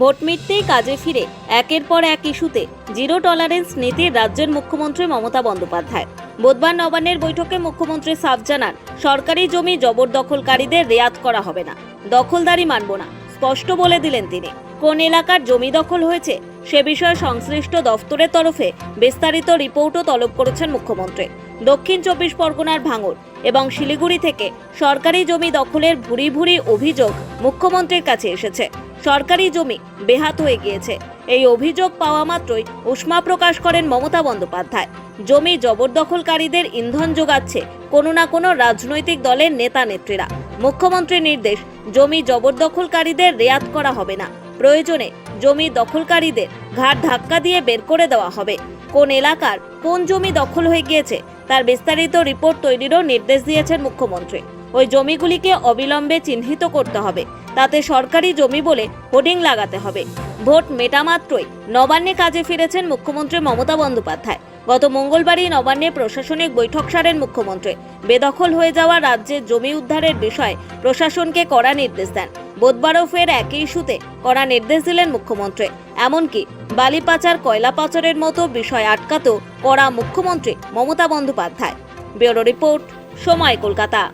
Vote মিটতেই কাজে ফিরে একের পর এক ইস্যুতে জিরো টলারেন্স নীতির রাজ্যের মুখ্যমন্ত্রী মমতা বন্দ্যোপাধ্যায়। বুধবার নবান্নের বৈঠকে মুখ্যমন্ত্রী সাফ জানান, সরকারি জমি জবরদখলকারীদের রেয়াত করা হবে না, দখলদারি মানব না, স্পষ্ট বলে দিলেন তিনি। কোন এলাকার জমি দখল হয়েছে সে বিষয়ে সংশ্লিষ্ট দফতরের তরফে বিস্তারিত রিপোর্টও তলব করেছেন মুখ্যমন্ত্রী। দক্ষিণ চব্বিশ পরগনার ভাঙড় এবং শিলিগুড়ি থেকে সরকারি জমি দখলের ভুরি ভুরি অভিযোগ মুখ্যমন্ত্রীর কাছে এসেছে। সরকারি জমি বেহাত হয়ে গিয়েছে। এই অভিযোগ পাওয়া মাত্রই উষ্মা প্রকাশ করেন মমতা বন্দ্যোপাধ্যায়। জমি জবরদখলকারীদের ইন্ধন যোগাচ্ছে কোনো না কোনো রাজনৈতিক দলের নেতা নেত্রীরা মুখ্যমন্ত্রীর নির্দেশ, জমি জবরদখলকারীদের রেয়াত করা হবে না। প্রয়োজনে জমি দখলকারীদের ঘাট ধাক্কা দিয়ে বের করে দেওয়া হবে। কোন এলাকার কোন জমি দখল হয়ে গিয়েছে, তার বিস্তারিত রিপোর্ট তৈরিরও নির্দেশ দিয়েছেন মুখ্যমন্ত্রী। ওই জমিগুলিকে অবিলম্বে চিহ্নিত করতে হবে। তাতে সরকারি জমি বলে হোর্ডিং লাগাতে হবে। ভোট মেটামাত্রই নবান্নে কাজে ফিরেছেন মুখ্যমন্ত্রী মমতা বন্দ্যোপাধ্যায়। গত মঙ্গলবারই নবান্নে প্রশাসনিক বৈঠক সারেন মুখ্যমন্ত্রী। বেদখল হয়ে যাওয়া রাজ্যের জমি উদ্ধারের বিষয়ে প্রশাসনকে কড়া নির্দেশ দেন। বুধবারও ফের একই ইস্যুতে কড়া নির্দেশ দিলেন মুখ্যমন্ত্রী। এমনকি বালি পাচার কয়লা পাচারের মতো বিষয় আটকাতেও কড়া মুখ্যমন্ত্রী মমতা বন্দ্যোপাধ্যায়। ব্যুরো রিপোর্ট, সময় কলকাতা।